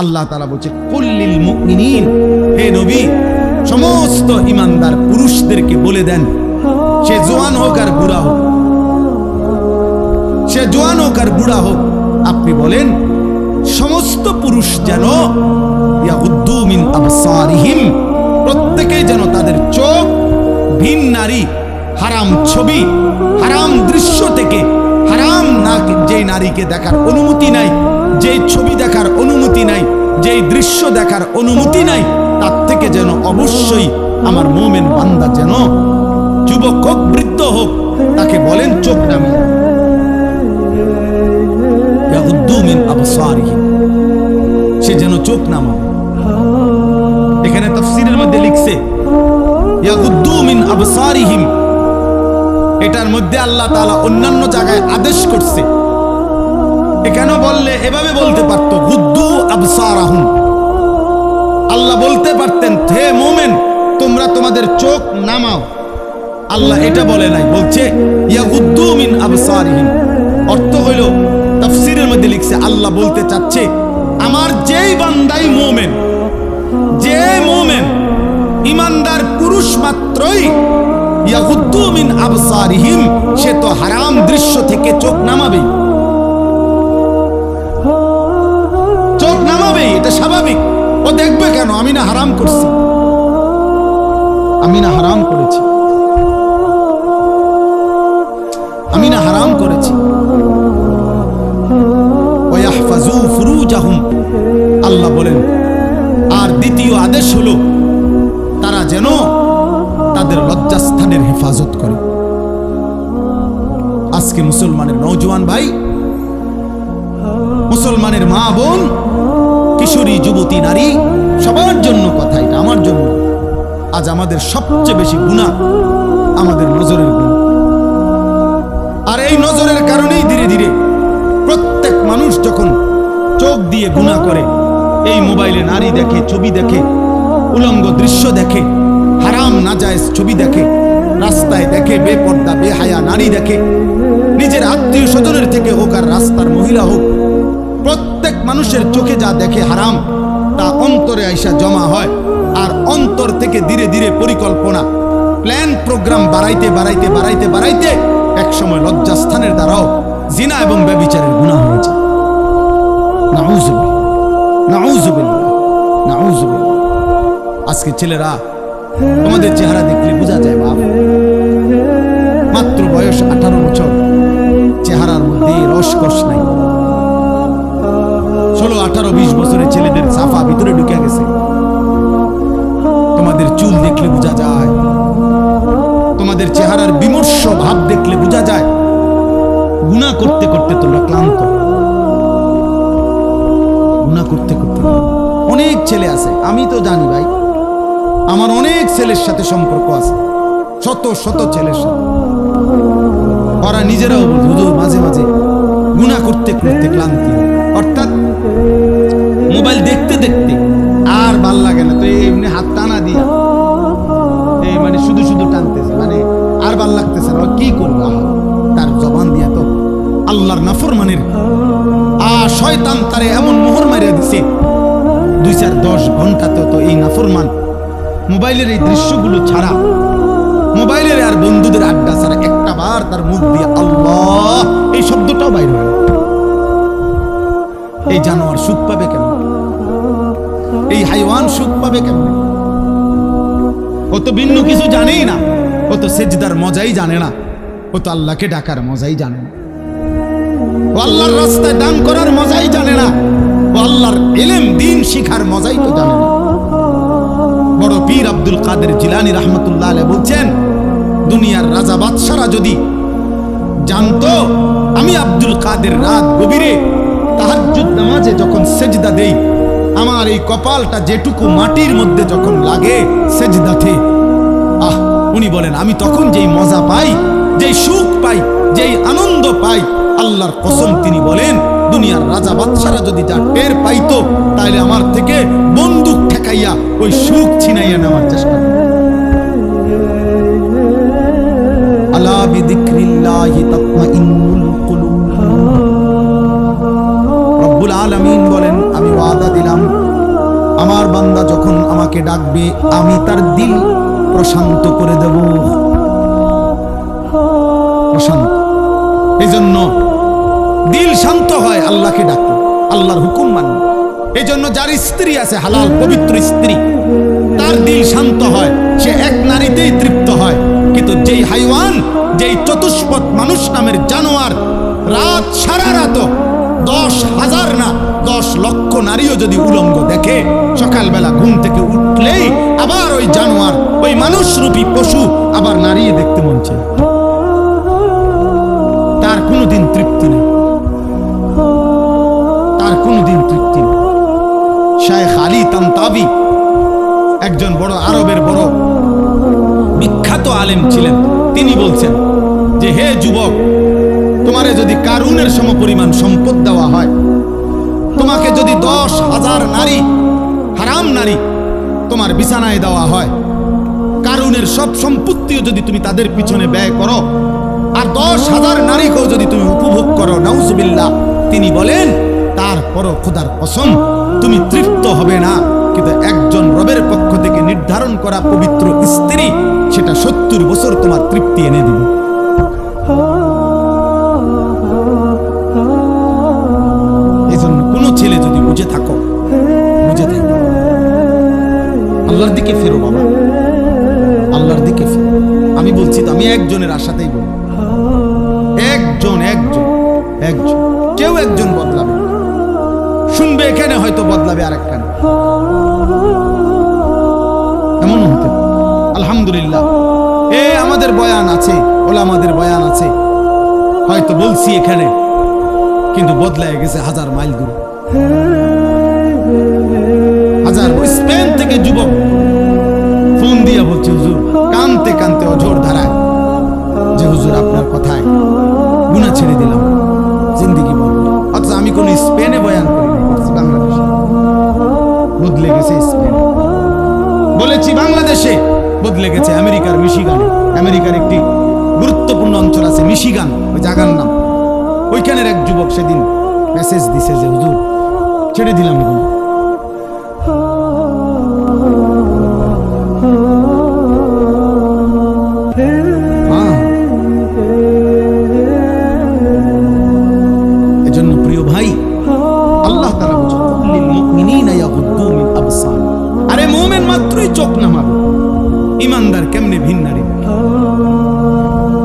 আল্লাহ তালা বলছে কল্লিল হে নবী, সমস্ত ইমানদার পুরুষদেরকে বলে দেন, সে জোয়ান হোক আর বুড়া হোক, সে জোয়ান হোক আর বুড়া হোক, আপনি বলেন, সমস্ত পুরুষ যেন মিন আবসারিহিম, প্রত্যেকে যেন তাদের চোখ ভিন নারী, হারাম ছবি, হারাম দৃশ্য থেকে হারাম না যেই নারীকে দেখার অনুমতি নাই যেই ছবি দেখার অনুমতি নাই, যেই দৃশ্য দেখার অনুমতি নাই, তার থেকে যেন অবশ্যই আমার মোমেন বান্দা যেন যুবক হোক, বৃদ্ধ হোক, তাকে বলেন চোখ আবসারিহিম, সে যেন চোখ নামাবে এখানে তাফসীরের মধ্যে লিখছে এটার মধ্যে আল্লাহ তাআলা অন্যান্য জায়গায় আদেশ করছে। এখানে বললে? এভাবে বলতে পারতো গুদ্দু আবসারাহুম। আল্লাহ বলতে পারতেন, হে মোমেন, তোমরা তোমাদের চোখ নামাও। আল্লাহ এটা বলে নাই, বলছে মিন আবসারিহিম। অর্থ হইল, তাফসীরের মধ্যে লিখছে, আল্লাহ বলতে চাচ্ছে, আমার যেই বান্দাই মোমেন, যে মোমেন, ইমানদার পুরুষ মাত্রই ইয়াগুদ্দু মিন আবসারিহিম, সে তো হারাম দৃশ্য থেকে চোখ নামাবেই। স্বাভাবিক। ও দেখবে কেন? আমি না হারাম করছি। আমি না হারাম করেছি। আমি না হারাম করেছি। আল্লাহ বলেন, আর দ্বিতীয় আদেশ হলো, তারা যেন তাদের লজ্জাস্থানের হেফাজত করে। আজকে মুসলমানের নৌজওয়ান ভাই, মুসলমানের মা বোন কিশোরী যুবতী নারী, সবার জন্য কথা এটা, আমার জন্য। আজ আমাদের সবচেয়ে বেশি গুণা আমাদের নজরের গুণ। আর এই নজরের কারণেই ধীরে ধীরে প্রত্যেক মানুষ যখন চোখ দিয়ে গুণা করে, এই মোবাইলে নারী দেখে, ছবি দেখে, উলঙ্গ দৃশ্য দেখে, হারাম, নাজায়েজ ছবি দেখে, রাস্তায় দেখে, বেপর্দা, বেহায়া নারী দেখে, নিজের আত্মীয় স্বজনের থেকে হোক আর রাস্তার মহিলা হোক প্রত্যেক মানুষের চোখে যা দেখে হারাম, তা অন্তরে আইসা জমা হয়, আর অন্তর থেকে ধীরে ধীরে পরিকল্পনা, প্ল্যান, প্রোগ্রাম বাড়াইতে বাড়াইতে বাড়াইতে বাড়াইতে এক সময় লজ্জাস্থানের দ্বারাও জিনা এবং ব্যবিচারের গুণা হয়েছে। আজকে ছেলেরা তোমাদের চেহারা দেখলে বোঝা যায়, বাপ। মাত্র বয়স আঠারো বছর, চেহারার মধ্যে রসকস নাই। ষোলো, আঠারো, বিশ বছরের ছেলেদের সাফা ভিতরে ঢুকে গেছে। তোমাদের চুল দেখলে বোঝা যায়। তোমাদের চেহারার বিমর্ষ ভাব দেখলে বোঝা যায়। গুণা করতে করতে তোমরা ক্লান্ত। গুণা করতে করতে অনেক ছেলে আছে, আমি তো জানি ভাই। আমার অনেক ছেলের সাথে সম্পর্ক আছে, শত শত ছেলের সাথে। ওরা নিজেরাও হুজুর, মাঝে মাঝে গুণা করতে করতে ক্লান্তি। অর্থাৎ দেখতে। আর ভালো লাগে না, তো এমনি হাত টানা দিয়া। এই মানে শুধু শুধু টানতেছে মানে আর ভালো লাগতেছে না। কি করব তার জবান দিয়া তো আল্লাহর নাফরমানের আ শয়তান তারে এমন মোহর মারিয়া দিছে। দুই চার দশ ঘন্টাতে তো এই নাফরমান মোবাইলের এই দৃশ্যগুলো ছাড়া মোবাইলের আর বন্ধুদের আড্ডা ছাড়া একটা বার তার মুখ দিয়ে আল্লাহ, এই শব্দটাও বাইরে হয় এই জানোয়ার সুখ পাবে কেন এই হাইওয়ান সুখ পাবে কেমন? ও তো ভিন্ন কিছু জানেই না। ও তো সেজদার মজাই জানে না। ও তো আল্লাহকে ডাকার মজাই জানে না। ও আল্লাহর রাস্তায় দান করার মজাই জানে না। ও আল্লাহর এলেম দিন শিখার মজাই তো জানে না। বড় পীর আব্দুল কাদের জিলানি রহমতুল্লাহ আলাইহি বলছেন, দুনিয়ার রাজা বাদশারা যদি জানতো, আমি আব্দুল কাদের রাত গভীরে তাহাজ্জুদ নামাজে যখন সেজদা দেই কপালটা যেটুকু মাটির মধ্যে যখন লাগে সেজদাতে আহ, উনি বলেন, আমি তখন যেই মজা পাই, যেই সুখ পাই, যেই আনন্দ পাই, আল্লাহর কসম তিনি বলেন, দুনিয়ার রাজা বাদশারা যদি যা টের পাইতো তাহলে আমার থেকে বন্দুক ঠেকাইয়া ওই সুখ ছিনাইয়া নেওয়ার চেষ্টা আলামিন আমাকে ডাকবে, আমি তার দিল প্রশান্ত করে দেব। এই জন্য দিল শান্ত হয়, আল্লাহকে ডাকলে আল্লাহর হুকুম মানবে এই জন্য যার স্ত্রী আছে, হালাল, পবিত্র স্ত্রী, তার দিল শান্ত হয়। সে এক নারীতেই তৃপ্ত হয়। কিন্তু যেই হাইওয়ান, যেই চতুষ্পদ মানুষ নামের জানোয়ার, রাত সারা রাত দশ হাজার না, দশ লক্ষ নারীও যদি উলঙ্গ দেখে, সকালবেলা ঘুম থেকে উঠলেই আবার ওই জানোয়ার, ওই মানুষরূপী পশু আবার নারী দেখতে মন চায়। তার কোনোদিন তৃপ্তি নেই। তার কোনোদিন তৃপ্তি নেই। শায়েখ আলী তান্তাবি, একজন বড় আরবের বড় বিখ্যাত আলেম ছিলেন। তিনি বলছেন যে, হে যুবক তোমারে যদি কারুনের সমপরিমাণ সম্পদ দেওয়া হয়, তোমাকে যদি দশ হাজার নারী, হারাম নারী তোমার বিছানায় দেওয়া হয়, কারুনের সব সম্পত্তিও যদি তুমি তাদের পিছনে ব্যয় করো, আর দশ হাজার নারীকেও যদি তুমি উপভোগ করো, নাউজুবিল্লাহ, তিনি বলেন, তারপরও খোদার কসম, তুমি তৃপ্ত হবে না। কিন্তু একজন রবের পক্ষ থেকে নির্ধারণ করা পবিত্র স্ত্রী, সেটা সত্তর বছর তোমার তৃপ্তি এনে দিবে। আল্লাহর দিকে ফেরো বাবা। আল্লাহর দিকে ফেরো। আমি বলছি তো, আমি একজনের আশাতেই বলি। একজন একজন একজন। কেউ একজন বদলাবে শুনবে এখানে, হয়তো বদলাবে আর একখানে এমন হতে আলহামদুলিল্লাহ। এ, আমাদের বয়ান আছে ওলা আমাদের বয়ান আছে। হয়তো বলছি এখানে, কিন্তু বদলায় গেছে হাজার মাইল দূরে। স্পেন থেকে যুবক। ফোন দিয়া বলছে, হুজুর, কানতে কানতে অঝোর যে হুজুর আপনার কথায় গুণা ছেড়ে দিলাম। বল অথচ আমি কোন স্পেনে বয়ান করি বদলে গেছে স্পেন। বলেছি, বাংলাদেশে বদলে গেছে আমেরিকার মিশিগানে। আমেরিকার একটি গুরুত্বপূর্ণ অঞ্চল আছে, মিশিগান, ওই জায়গার নাম। ওইখানের এক যুবক সেদিন মেসেজ দিছে যে, হুজুর, ছেড়ে দিলাম ইমানদার কেমনে নারী?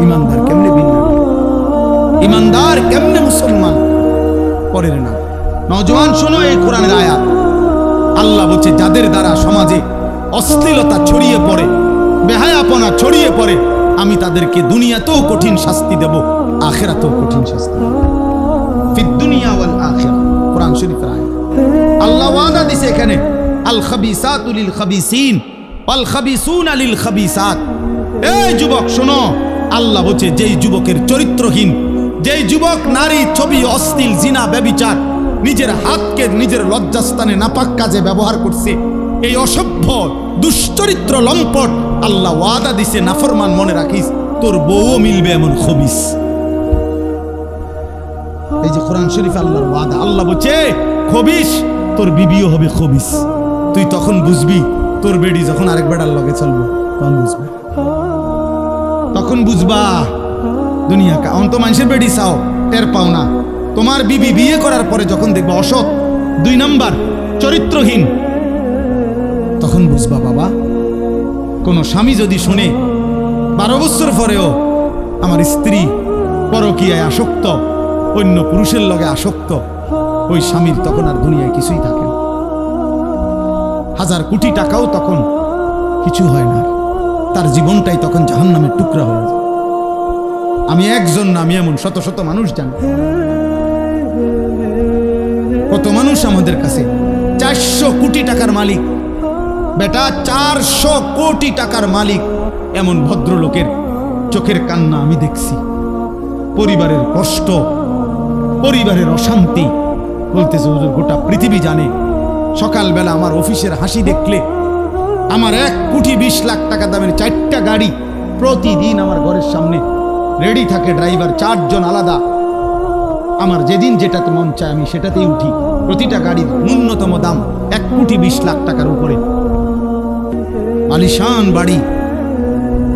ইমানদার কেমনে ভিন্ন ইমানদার কেমনে মুসলমান? পরের না নজওয়ান শোনো এই কোরআনের আয়াত। আল্লাহ বলছে, যাদের দ্বারা সমাজে অশ্লীলতা ছড়িয়ে পড়ে, বেহায়াপনা ছড়িয়ে পড়ে, আমি তাদেরকে দুনিয়াতেও কঠিন শাস্তি দেব, আখেরাতেও কঠিন শাস্তি দুনিয়া ওয়াল আখিরা কোরআন আয়াত। আল্লাহ ওয়াদা দিছে এখানে, আল খাবিসাতু লিল খাবিসিন। ওয়াল খাবিসুনা লিল খাবিসাত এই যুবক, শোনো। আল্লাহ বলছে, যেই যুবকের চরিত্রহীন, যেই যুবক নারী ছবি অশ্লীল, জিনা, ব্যবিচার, নিজের হাতকে নিজের লজ্জাস্থানে নাপাক কাজে ব্যবহার করছে, এই অসভ্য, দুশ্চরিত্র লম্পট, আল্লাহ ওয়াদা দিছে, নাফরমান মনে রাখিস, তোর বউও মিলবে এমন খবিস। এই যে কোরআন শরীফ, আল্লাহর ওয়াদা। আল্লাহ বলছে, খবিস, তোর বিবিও হবে খবিস। তুই তখন বুঝবি তোর বেডি যখন আরেক বেড়ার লগে চলবো, তখন বুঝবি। তখন বুঝবা দুনিয়া কা অন্ত মানুষের বেডি চাও, টের পাও না। তোমার বিবি বিয়ে করার পরে যখন দেখবা অসৎ, দুই নাম্বার, চরিত্রহীন, তখন বুঝবা বাবা, কোনো স্বামী যদি শুনে, বারো বছর পরেও আমার স্ত্রী পরকীয়ায় আসক্ত, অন্য পুরুষের লগে আসক্ত, ওই স্বামীর তখন আর দুনিয়ায় কিছুই থাকে হাজার কোটি টাকাও তখন কিছু হয় না। তার জীবনটাই তখন জাহান্নামের টুকরা হয়ে যায়। আমি একজন না, আমি এমন শত শত মানুষ জানি। কত মানুষ আমাদের কাছে। চারশো কোটি টাকার মালিক। বেটা, চারশো কোটি টাকার মালিক। এমন ভদ্রলোকের চোখের কান্না আমি দেখছি। পরিবারের কষ্ট, পরিবারের অশান্তি। বলতেছে গোটা পৃথিবী জানে সকালবেলা আমার অফিসের হাসি দেখলে আমার এক কোটি বিশ লাখ টাকা দামের চারটা গাড়ি প্রতিদিন আমার ঘরের সামনে রেডি থাকে, ড্রাইভার, চারজন আলাদা। আমার যেদিন যেটাতে মন চায় আমি সেটাতেই উঠি। প্রতিটা গাড়ির ন্যূনতম দাম এক কোটি বিশ লাখ টাকার উপরে। আলিশান বাড়ি।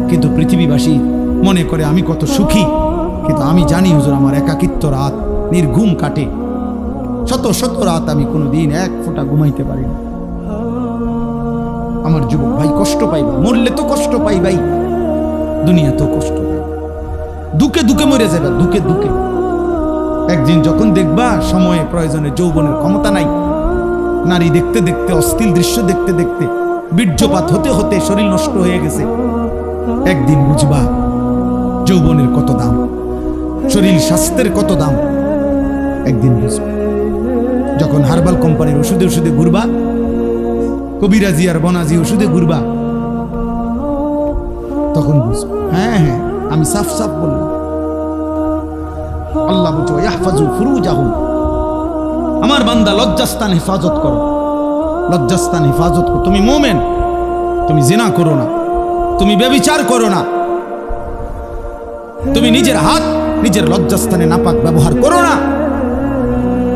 কিন্তু পৃথিবীবাসী মনে করে আমি কত সুখী। কিন্তু আমি জানি হুজুর, আমার একাকিত্ব রাত নির্ঘুম কাটে। শত শত রাত আমি কোনো দিন এক ফোঁটা ঘুমাইতে পারি না। আমার যুবক ভাই কষ্ট পাইবা, মরলে তো কষ্ট পাই ভাই দুনিয়া তো কষ্ট। পাই দুকে দুকে মরে যাবে দুকে দুকে। একদিন যখন দেখবা সময়ে প্রয়োজনে যৌবনের ক্ষমতা নাই, নারী দেখতে দেখতে, অস্থির দৃশ্য দেখতে দেখতে, বীর্যপাত হতে হতে শরীর নষ্ট হয়ে গেছে। একদিন বুঝবা যৌবনের কত দাম, শরীর স্বাস্থ্যের কত দাম। একদিন বুঝবা যখন হার্বাল কোম্পানির ওষুধে ওষুধে ঘুরবা কবিরাজি আর বনাজি ওষুধে ঘুরবা, তখন হ্যাঁ হ্যাঁ আমি সাফ সাফ বললাম। আল্লাহ বলছো ইয়াহফাজু ফুরুজাহুম। আমার বান্দা লজ্জাস্থান হেফাজত করো। লজ্জাস্থান হেফাজত করো। তুমি মোমেন, তুমি জেনা করো না, তুমি বেবিচার করো না। তুমি নিজের হাত, নিজের লজ্জাস্থানে নাপাক ব্যবহার করো না।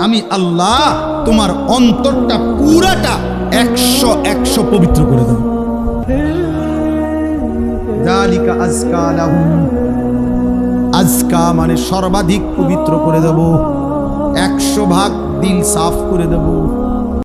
আমি আল্লাহ তোমার অন্তরটা পুরাটা একশো একশো পবিত্র করে দেব। আজকা লাহুম। আজকা মানে সর্বাধিক পবিত্র করে দেব। একশো ভাগ দিল সাফ করে দেব।